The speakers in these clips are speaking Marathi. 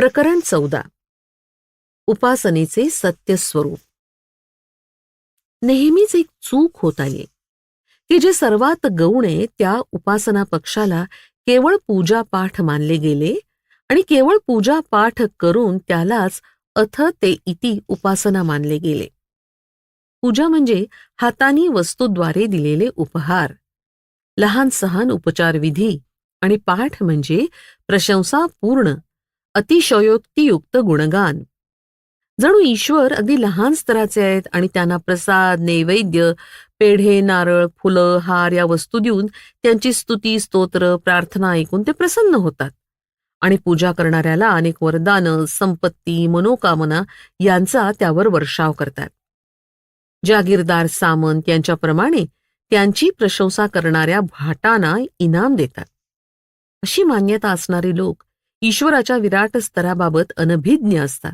प्रकरण चौदा. उपासनेचे सत्य स्वरूप नेहमीच एक चूक होत आली. की जे सर्वात गौण आहे त्या उपासना पक्षाला केवळ पूजा पाठ मानले गेले आणि केवळ पूजा पाठ करून त्यालाच अथ ते इति उपासना मानले गेले. पूजा म्हणजे हातानी वस्तूद्वारे दिलेले उपहार. लहान सहान उपचार विधी आणि पाठ म्हणजे प्रशंसापूर्ण अतिशयोक्तियुक्त गुणगान. जणू ईश्वर अगदी लहान स्तराचे आहेत आणि त्यांना प्रसाद नैवेद्य पेढे नारळ फुलं हार या वस्तू देऊन त्यांची स्तुती स्तोत्र प्रार्थना ऐकून ते प्रसन्न होतात. आणि पूजा करणाऱ्याला अनेक वरदानं संपत्ती मनोकामना यांचा त्यावर वर्षाव करतात. जागीरदार सामंत यांच्याप्रमाणे त्यांची प्रशंसा करणाऱ्या भाटांना इनाम देतात. अशी मान्यता असणारे लोक ईश्वराच्या विराट स्तराबाबत अनभिज्ञ असतात.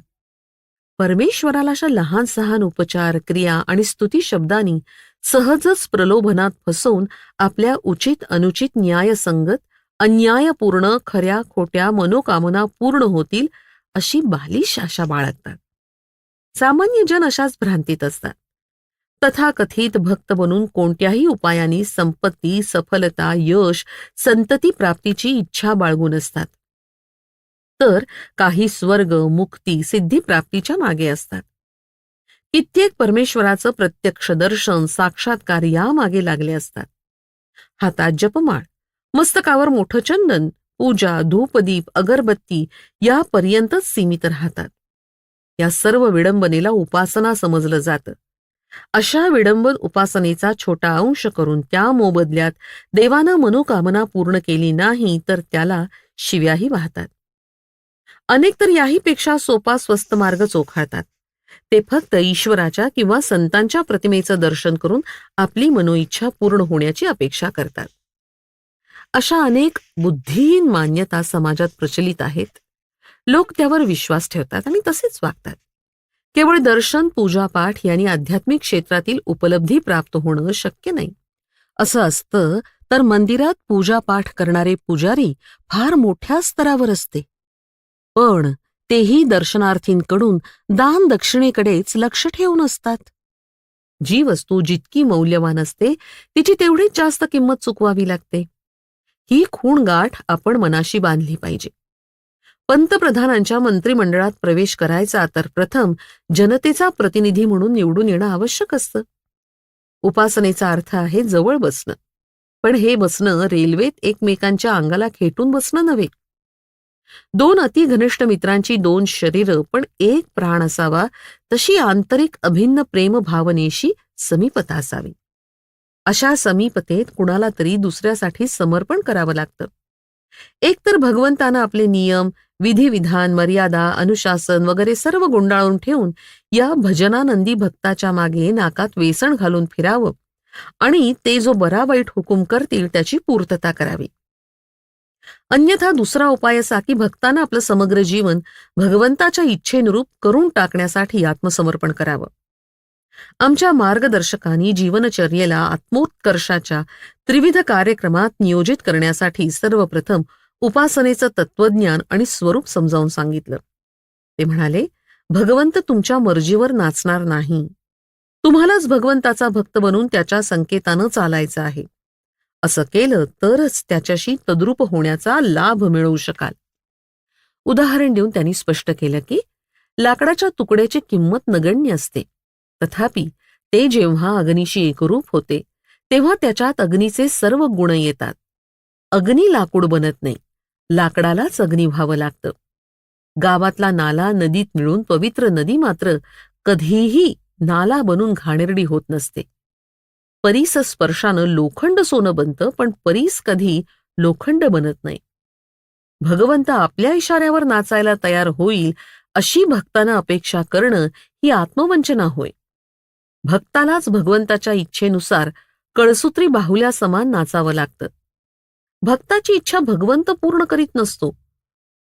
परमेश्वराला अशा लहान सहान उपचार क्रिया आणि स्तुती शब्दांनी सहजच प्रलोभनात फसवून आपल्या उचित अनुचित न्यायसंगत अन्यायपूर्ण खऱ्या खोट्या मनोकामना पूर्ण होतील अशी बालिश आशा बाळगतात. सामान्य जन अशाच भ्रांतीत असतात. तथाकथित भक्त बनून कोणत्याही उपायाने संपत्ती सफलता यश संतती प्राप्तीची इच्छा बाळगून असतात. तर काही स्वर्ग मुक्ती सिद्धी प्राप्तीच्या मागे असतात. कित्येक परमेश्वराचं प्रत्यक्ष दर्शन साक्षात्कार या मागे लागले असतात. हातात जपमाळ मस्तकावर मोठं चंदन पूजा धूपदीप अगरबत्ती यापर्यंतच सीमित राहतात. या सर्व विडंबनेला उपासना समजलं जातं. अशा विडंबन उपासनेचा छोटा अंश करून त्या मोबदल्यात देवानं मनोकामना पूर्ण केली नाही तर त्याला शिव्याही वाहतात. अनेक तर याहीपेक्षा सोपा स्वस्त मार्ग चोखाळतात. ते फक्त ईश्वराच्या किंवा संतांच्या प्रतिमेचं दर्शन करून आपली मनोइच्छा पूर्ण होण्याची अपेक्षा करतात. अशा अनेक बुद्धिहीन मान्यता समाजात प्रचलित आहेत. लोक त्यावर विश्वास ठेवतात आणि तसेच वागतात. केवळ दर्शन पूजापाठ यांनी आध्यात्मिक क्षेत्रातील उपलब्धी प्राप्त होणं शक्य नाही. असं असतं तर मंदिरात पूजापाठ करणारे पुजारी फार मोठ्या स्तरावर असते. पण तेही दर्शनार्थींकडून दान दक्षिणेकडेच लक्ष ठेवून असतात. जी वस्तू जितकी मौल्यवान असते तिची तेवढीच जास्त किंमत चुकवावी लागते. ही खूण गाठ आपण मनाशी बांधली पाहिजे. पंतप्रधानांच्या मंत्रिमंडळात प्रवेश करायचा तर प्रथम जनतेचा प्रतिनिधी म्हणून निवडून येणं आवश्यक असतं. उपासनेचा अर्थ आहे जवळ बसणं. पण हे बसणं रेल्वेत एकमेकांच्या अंगाला खेटून बसणं नव्हे. दोन अतिघनिष्ठ मित्रांची दोन शरीरं पण एक प्राण असावा तशी आंतरिक अभिन्न प्रेम भावनेशी समीपता असावी. अशा समीपतेत कुणाला तरी दुसऱ्यासाठी समर्पण करावं लागतं. एकतर भगवंतानं आपले नियम विधिविधान मर्यादा अनुशासन वगैरे सर्व गुंडाळून ठेवून या भजनानंदी भक्ताच्या मागे नाकात वेसण घालून फिरावं आणि ते जो बरा वाईट हुकूम करतील त्याची पूर्तता करावी. अन्यथा दुसरा उपाय असा की भक्तानं आपलं समग्र जीवन भगवंताच्या इच्छेनुरूप करून टाकण्यासाठी आत्मसमर्पण करावं. आमच्या मार्गदर्शकांनी जीवनचर्येला आत्मोत्कर्षाच्या त्रिविध कार्यक्रमात नियोजित करण्यासाठी सर्वप्रथम उपासनेचं तत्वज्ञान आणि स्वरूप समजावून सांगितलं. ते म्हणाले भगवंत तुमच्या मर्जीवर नाचणार नाही. तुम्हालाच भगवंताचा भक्त बनून त्याच्या संकेतानं चालायचं आहे. असं केलं तरच त्याच्याशी तद्रूप होण्याचा लाभ मिळवू शकाल. उदाहरण देऊन त्यांनी स्पष्ट केलं की लाकडाच्या तुकड्याची किंमत नगण्य असते. तथापि ते जेव्हा अग्नीशी एकरूप होते तेव्हा त्याच्यात अग्नीचे सर्व गुण येतात. अग्नी लाकूड बनत नाही लाकडालाच अग्नी व्हावं लागतं. गावातला नाला नदीत मिळून पवित्र नदी मात्र कधीही नाला बनून घाणेरडी होत नसते. परीस स्पर्शानं लोखंड सोनं बनतं पण परीस कधी लोखंड बनत नाही. भगवंत आपल्या इशाऱ्यावर नाचायला तयार होईल अशी भक्तानं अपेक्षा करणं ही आत्मवंचना होय. भक्तालाच भगवंताच्या इच्छेनुसार कळसूत्री बाहुल्या समान नाचावं लागतं. भक्ताची इच्छा भगवंत पूर्ण करीत नसतो.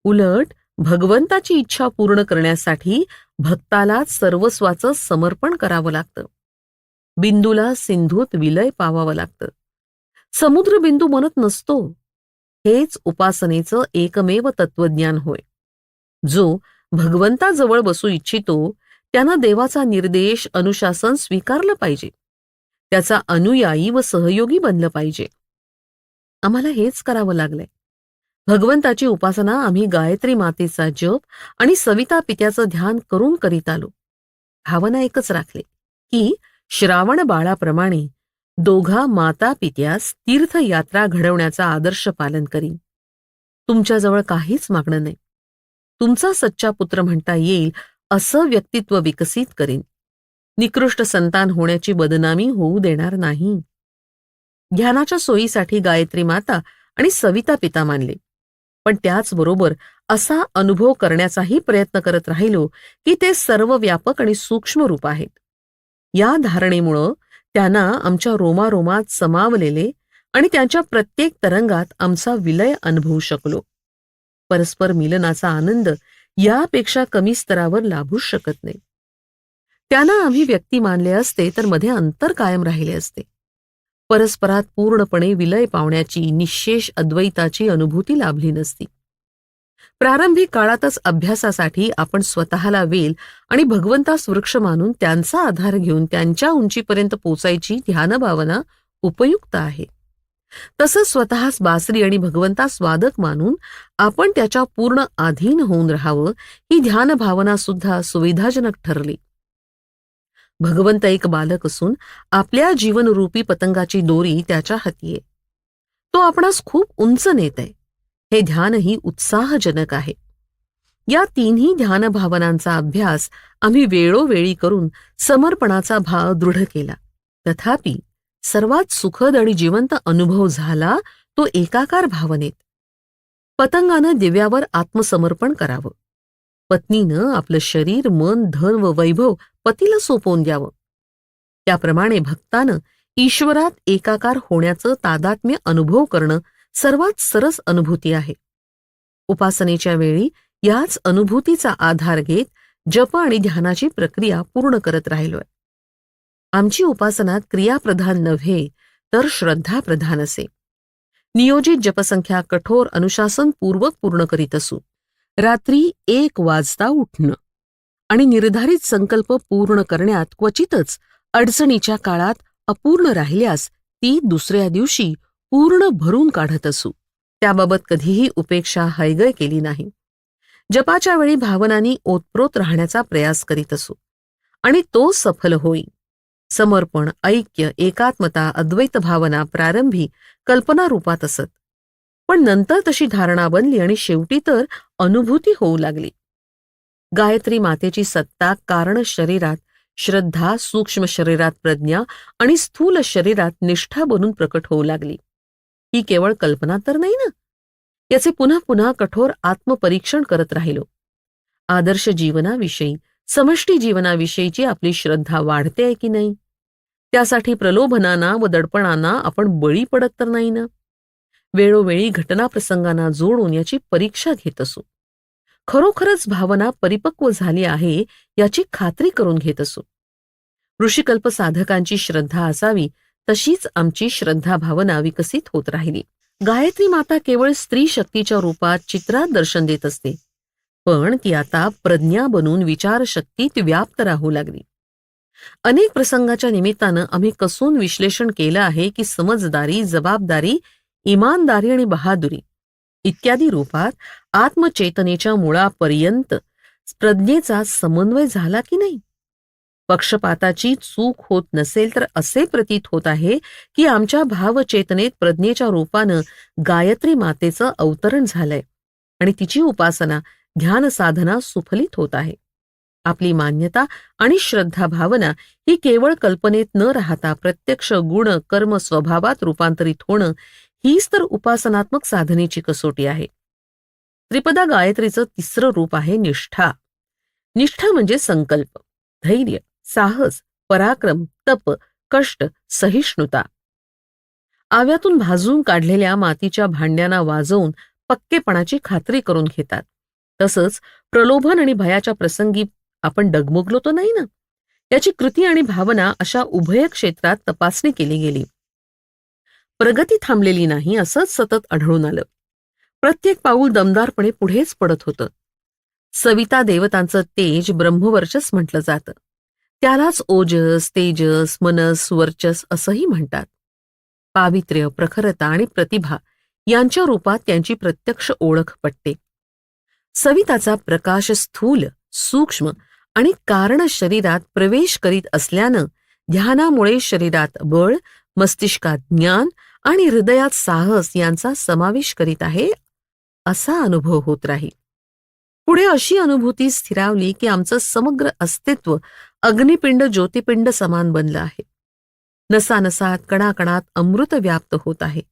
उलट भगवंताची इच्छा पूर्ण करण्यासाठी भक्तालाच सर्वस्वाचं समर्पण करावं लागतं. बिंदूला सिंधूत विलय पावावं लागतं. समुद्र बिंदू म्हणत नसतो. हेच उपासनेचं एकमेव तत्वज्ञान होय. जो भगवंताजवळ बसू इच्छितो त्यानं देवाचा निर्देश अनुशासन स्वीकारलं पाहिजे. त्याचा अनुयायी व सहयोगी बनलं पाहिजे. आम्हाला हेच करावं लागलंय. भगवंताची उपासना आम्ही गायत्री मातेचा जप आणि सविता पित्याचं ध्यान करून करीत आलो. भावना एकच राखली की श्रावण बाळाप्रमाणे दोघा माता पित्यास तीर्थयात्रा घडवण्याचा आदर्श पालन करीन. तुमच्याजवळ काहीच मागणं नाही. तुमचा सच्चा पुत्र म्हणता येईल असं व्यक्तित्व विकसित करीन. निकृष्ट संतान होण्याची बदनामी होऊ देणार नाही. ध्यानाच्या सोयीसाठी गायत्री माता आणि सविता पिता मानले. पण त्याचबरोबर असा अनुभव करण्याचाही प्रयत्न करत राहिलो की ते सर्व व्यापक आणि सूक्ष्म रूप आहेत. या धारणेमुळं त्यांना आमच्या रोमारोमात समावलेले आणि त्यांच्या प्रत्येक तरंगात आमचा विलय अनुभवू शकलो. परस्पर मिलनाचा आनंद यापेक्षा कमी स्तरावर लाभूच शकत नाही. त्यांना आम्ही व्यक्ती मानले असते तर मध्ये अंतर कायम राहिले असते. परस्परात पूर्णपणे विलय पावण्याची निशेष अद्वैताची अनुभूती लाभली नसती. प्रारंभिक काळातच अभ्यासासाठी आपण स्वतःला वेल आणि भगवंतास वृक्ष मानून त्यांचा आधार घेऊन त्यांच्या उंचीपर्यंत पोचायची ध्यानभावना उपयुक्त आहे. तसंच स्वतःस बासरी आणि भगवंतास वादक मानून आपण त्याच्या पूर्ण अधीन होऊन राहावं ही ध्यानभावना सुद्धा सुविधाजनक ठरली. भगवंत एक बालक असून आपल्या जीवनरूपी पतंगाची दोरी त्याच्या हाती आहे. तो आपणास खूप उंच नेत आहे. हे ध्यानही उत्साहजनक आहे. या तिन्ही ध्यान भावनांचा अभ्यास आम्ही वेळोवेळी करून समर्पणाचा भाव दृढ केला. तथापि सर्वात सुखद आणि जिवंत अनुभव झाला तो एकाकार भावनेत. पतंगानं दिव्यावर आत्मसमर्पण करावं. पत्नीनं आपलं शरीर मन धन व वैभव पतीला सोपवून द्यावं. त्याप्रमाणे भक्तानं ईश्वरात एकाकार होण्याचं तादात्म्य अनुभव करणं सर्वात सरस अनुभूती आहे. उपासनेच्या वेळी याच अनुभूतीचा आधार घेत जप आणि ध्यानाची प्रक्रिया पूर्ण करत राहिलोय. आमची उपासना क्रियाप्रधान नव्हे तर श्रद्धाप्रधान असे. नियोजित जपसंख्या कठोर अनुशासनपूर्वक पूर्ण करीत असू. रात्री एक वाजता उठणं. आणि निर्धारित संकल्प पूर्ण करण्यात क्वचितच अडचणीच्या काळात अपूर्ण राहिल्यास ती दुसऱ्या दिवशी पूर्ण भरून काढत असू. त्याबाबत कधीही उपेक्षा हैगय केली नाही. जपाच्या वेळी भावनांनी ओतप्रोत राहण्याचा प्रयास करीत असू. आणि तो सफल होई. समर्पण ऐक्य एकात्मता अद्वैत भावना प्रारंभी कल्पना रूपात असत. पण नंतर तशी धारणा बनली आणि शेवटी तर अनुभूती होऊ लागली. गायत्री मातेची सत्ता कारण शरीरात श्रद्धा सूक्ष्म शरीरात प्रज्ञा आणि स्थूल शरीरात निष्ठा बनून प्रकट होऊ लागली. ही केवळ कल्पना तर नाही ना? याचे पुन्हा पुन्हा कठोर आत्मपरीक्षण करत राहिलो. आदर्श जीवनाविषयी समष्टी जीवनाविषयीची आपली श्रद्धा वाढते की नाही? त्यासाठी प्रलोभनांना व दडपणांना आपण बळी पडत तर नाही ना? वेळोवेळी घटनाप्रसंगांना जोडून याची परीक्षा घेत असू. खरोखरच भावना परिपक्व झाली आहे याची खात्री करून घेत असू. ऋषिकल्प साधकांची श्रद्धा असावी तशीच आमची श्रद्धा भावना विकसित होत राहिली. गायत्री माता केवळ स्त्री शक्तीच्या रूपात चित्रात दर्शन देत असते. पण ती आता प्रज्ञा बनून विचारशक्तीत व्याप्त राहू लागली. अनेक प्रसंगाच्या निमित्तानं आम्ही कसून विश्लेषण केलं आहे की समजदारी जबाबदारी इमानदारी आणि बहादुरी इत्यादी रूपात आत्मचेतनेच्या मुळापर्यंत प्रज्ञेचा समन्वय झाला की नाही? पक्षपाताची चूक होत नसेल तर असे प्रतीत होत आहे की आमच्या भावचेतनेत प्रज्ञेच्या रूपानं गायत्री मातेचं अवतरण झालंय आणि तिची उपासना ध्यान साधना सुफलित होत आहे. आपली मान्यता आणि श्रद्धा भावना ही केवळ कल्पनेत न राहता प्रत्यक्ष गुण कर्म स्वभावात रूपांतरित होणं हीच तर उपासनात्मक साधनेची कसोटी आहे. त्रिपदा गायत्रीचं तिसरं रूप आहे निष्ठा. निष्ठा म्हणजे संकल्प धैर्य. साहस पराक्रम तप कष्ट सहिष्णुता. आव्यातून भाजून काढलेल्या मातीच्या भांड्यांना वाजवून पक्केपणाची खात्री करून घेतात. तसंच प्रलोभन आणि भयाच्या प्रसंगी आपण डगमगलो तो नाही ना? याची कृती आणि भावना अशा उभय क्षेत्रात तपासणी केली गेली. प्रगती थांबलेली नाही असंच सतत आढळून आलं. प्रत्येक पाऊल दमदारपणे पुढेच पडत होतं. सविता देवतांचं तेज ब्रह्मवर्चस म्हटलं जातं. त्यालाच ओजस तेजस मनस वर्चस असंही म्हणतात. पावित्र्य प्रखरता आणि प्रतिभा यांच्या रूपात त्यांची प्रत्यक्ष ओळख पटते. सविताचा प्रकाश स्थूल सूक्ष्म आणि कारण शरीरात प्रवेश करीत असल्यानं ध्यानामुळे शरीरात बळ मस्तिष्कात ज्ञान आणि हृदयात साहस यांचा समावेश करीत आहे असा अनुभव होत राहील. पुढे अशी अनुभूती स्थिरावली की आमचं समग्र अस्तित्व अग्निपिंड ज्योतिपिंड समान बनलं आहे. नसानसात कणाकणात अमृत व्याप्त होत आहे.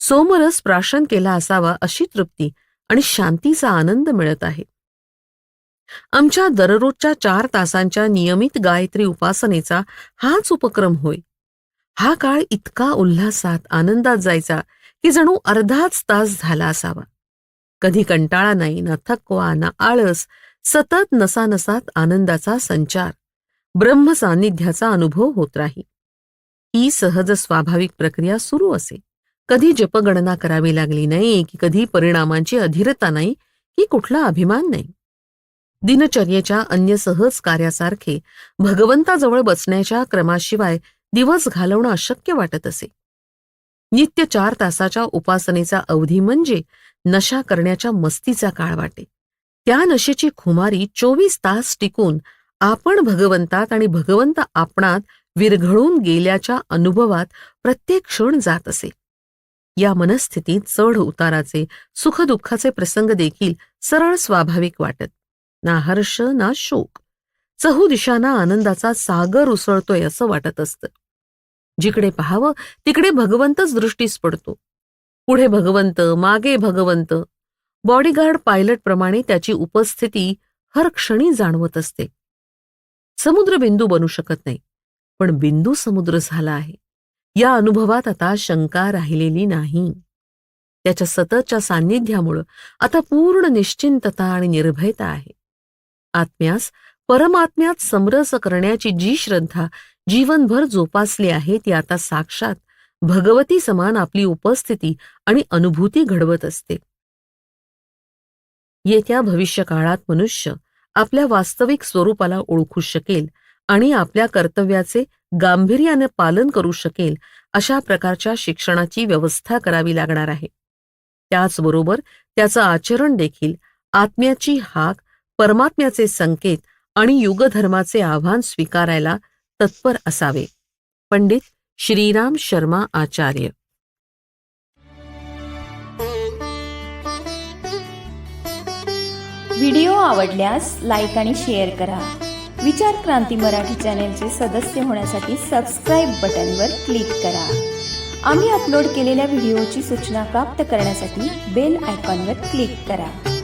सोमरस प्राशन केला असावा अशी तृप्ती आणि शांतीचा आनंद मिळत आहे. आमच्या दररोजच्या चार तासांच्या नियमित गायत्री उपासनेचा हाच उपक्रम होय. हा काळ इतका उल्हासात आनंदात जायचा की जणू अर्धाच तास झाला असावा. कधी कंटाळा नाही ना थकवा ना आळस सतत नसानसात आनंदाचा संचार. ब्रह्म सान्निध्याचा अनुभव होत राही. ही सहज स्वाभाविक प्रक्रिया सुरू असे. कधी जपगणना करावी लागली नाही की कधी परिणामांची अधीरता नाही की कुठला अभिमान नाही. दिनचर्येच्या अन्य सहज कार्यासारखे भगवंताजवळ बसण्याच्या क्रमाशिवाय दिवस घालवणं अशक्य वाटत असे. नित्य चार तासाच्या उपासनेचा अवधी म्हणजे नशा करण्याच्या मस्तीचा काळ वाटे. त्या नशेची खुमारी चोवीस तास टिकून आपण भगवंतात आणि भगवंत आपणात विरघळून गेल्याच्या अनुभवात प्रत्येक क्षण जात असे. या मनस्थितीत चढ उताराचे सुखदुःखाचे प्रसंग देखील सरळ स्वाभाविक वाटत. ना हर्ष ना शोक. चहू दिशांना आनंदाचा सागर उसळतोय असं वाटत असतं. जिकडे पाहावं तिकडे भगवंतच दृष्टीस पडतो. पुढे भगवंत मागे भगवंत. बॉडीगार्ड पायलट प्रमाणे त्याची उपस्थिती हर क्षणी जाणवत असते. समुद्र बिंदू बनू शकत नाही. पण बिंदू समुद्र झाला आहे. या अनुभवात आता शंका राहिलेली नाही. त्याच्या सततच्या सान्निध्यामुळं आता पूर्ण निश्चिंतता आणि निर्भयता आहे. आत्म्यास परमात्म्यात समरस करण्याची जी श्रद्धा जीवनभर जोपासली आहे ती आता साक्षात भगवती समान आपली उपस्थिती आणि अनुभूती घडवत असते. येत्या भविष्य काळात मनुष्य आपल्या वास्तविक स्वरूपाला ओळखू शकेल आणि आपल्या कर्तव्याचे गांभीर्याने पालन करू शकेल अशा प्रकारच्या शिक्षणाची व्यवस्था करावी लागणार आहे. त्याचबरोबर त्याचं आचरण देखील आत्म्याची हाक परमात्म्याचे संकेत आणि युगधर्माचे आव्हान स्वीकारायला तत्पर असावे. पंडित श्रीराम शर्मा आचार्य व्हिडिओ आवडल्यास लाईक आणि शेअर करा. विचार क्रांती मराठी चॅनेलचे सदस्य होण्यासाठी सबस्क्राईब बटनवर क्लिक करा. आम्ही अपलोड केलेल्या व्हिडिओची सूचना प्राप्त करण्यासाठी बेल आयकॉनवर क्लिक करा.